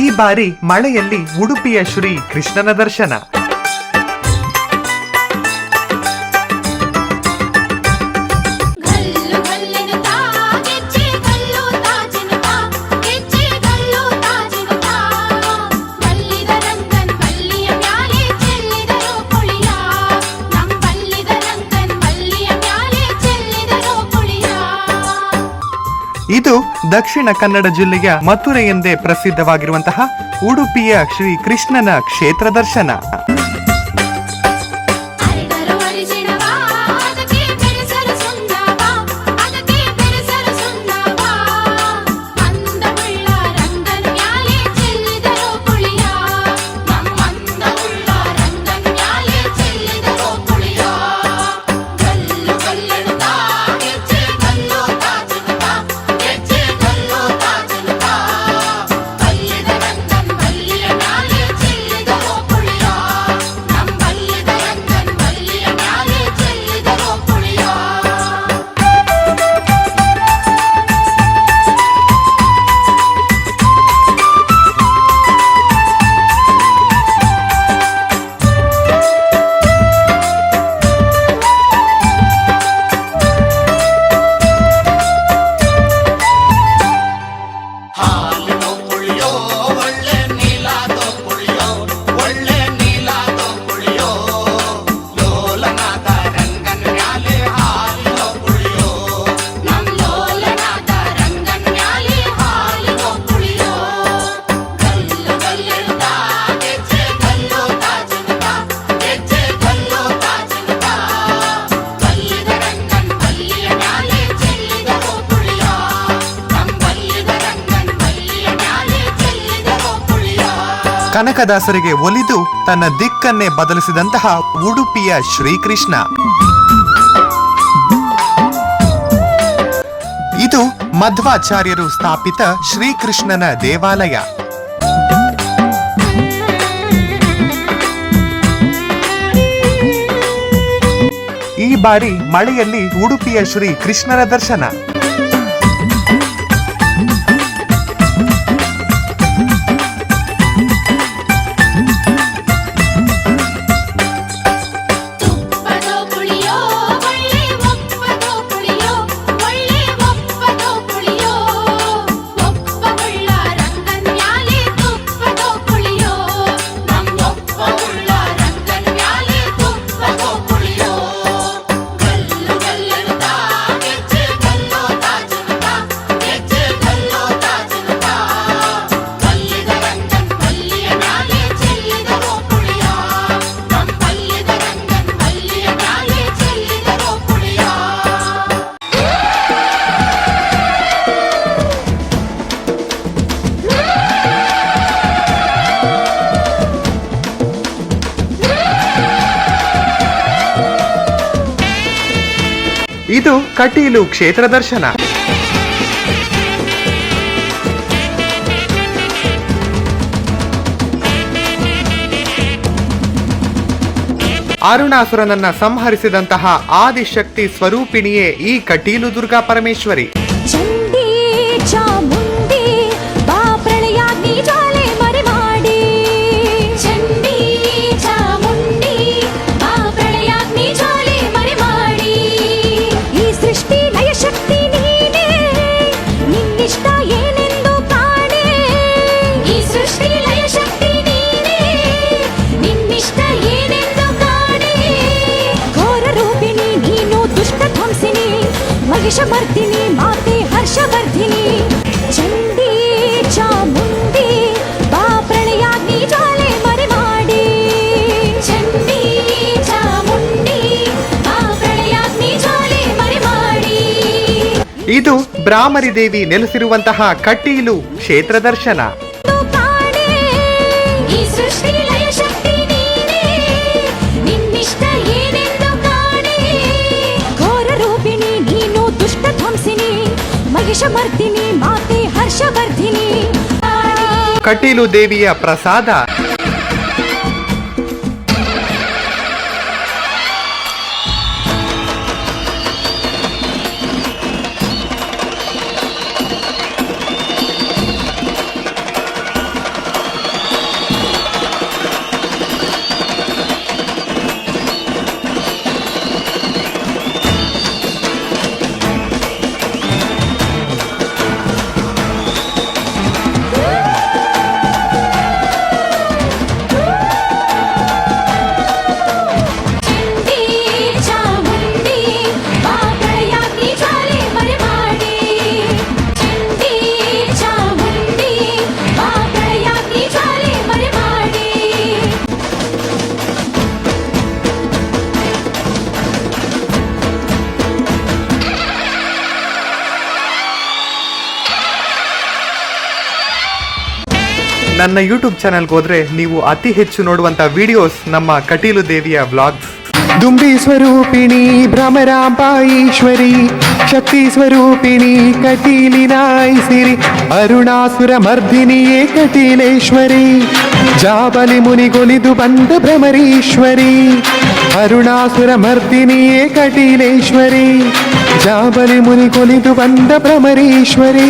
ಈ ಬಾರಿ ಮಳೆಯಲ್ಲಿ ಉಡುಪಿಯ ಶ್ರೀ ಕೃಷ್ಣನ ದರ್ಶನ. ಇದು ದಕ್ಷಿಣ ಕನ್ನಡ ಜಿಲ್ಲೆಯ ಮಥುರೆ ಎಂದೇ ಪ್ರಸಿದ್ಧವಾಗಿರುವಂತಹ ಉಡುಪಿಯ ಶ್ರೀ ಕೃಷ್ಣನ ಕ್ಷೇತ್ರ ದರ್ಶನ. ಕನಕದಾಸರಿಗೆ ಒಲಿದು ತನ್ನ ದಿಕ್ಕನ್ನೇ ಬದಲಿಸಿದಂತಹ ಉಡುಪಿಯ ಶ್ರೀಕೃಷ್ಣ. ಇದು ಮಧ್ವಾಚಾರ್ಯರು ಸ್ಥಾಪಿತ ಶ್ರೀಕೃಷ್ಣನ ದೇವಾಲಯ. ಈ ಬಾರಿ ಮಳೆಯಲ್ಲಿ ಉಡುಪಿಯ ಶ್ರೀ ಕೃಷ್ಣನ ದರ್ಶನ. ಇದು ಕಟೀಲು ಕ್ಷೇತ್ರ ದರ್ಶನ. ಅರುಣಾಸುರನನ್ನ ಸಂಹರಿಸಿದಂತಹ ಆದಿಶಕ್ತಿ ಸ್ವರೂಪಿಣಿಯೇ ಈ ಕಟೀಲು ದುರ್ಗಾ ಪರಮೇಶ್ವರಿ. ಇದು ಬ್ರಾಹ್ಮರಿ ದೇವಿ ನೆಲೆಸಿರುವಂತಹ ಕಟೀಲು ಕ್ಷೇತ್ರ ದರ್ಶನ. ಘೋರ ರೂಪಿಣಿ ನೀನು ದುಷ್ಟ ಧ್ವಂಸಿನಿ. ಮಾತೆ ಹರ್ಷವರ್ಧಿನಿ. ಕಟೀಲು ದೇವಿಯ ಪ್ರಸಾದ. ನನ್ನ ಯೂಟ್ಯೂಬ್ ಚಾನಲ್ಗೆ ಹೋದ್ರೆ ನೀವು ಅತಿ ಹೆಚ್ಚು ನೋಡುವಂತ ವಿಡಿಯೋಸ್ ನಮ್ಮ ಕಟೀಲು ದೇವಿಯ ವ್ಲಾಗ್ಸ್ ದುಂಬಿ ಸ್ವರೂಪಿಣಿ ಭ್ರಮರಾಂಬ ಈಶ್ವರಿ ಶಕ್ತಿ ಸ್ವರೂಪಿಣಿ ಕಟೀಲಿನಾಯಿಸಿರಿ ಅರುಣಾಸುರ ಮರ್ದಿನಿಯೇ ಕಟೀಲೇಶ್ವರಿ ಜಾಬಲಿ ಮುನಿಗೊಲಿದು ಬಂದ ಭ್ರಮರೀಶ್ವರಿ ಅರುಣಾಸುರ ಮರ್ದಿನಿಯೇ ಕಟೀಲೇಶ್ವರಿ ಜಾಬಲಿ ಮುನಿಗೊಲಿದು ಬಂದ ಭ್ರಮರೀಶ್ವರಿ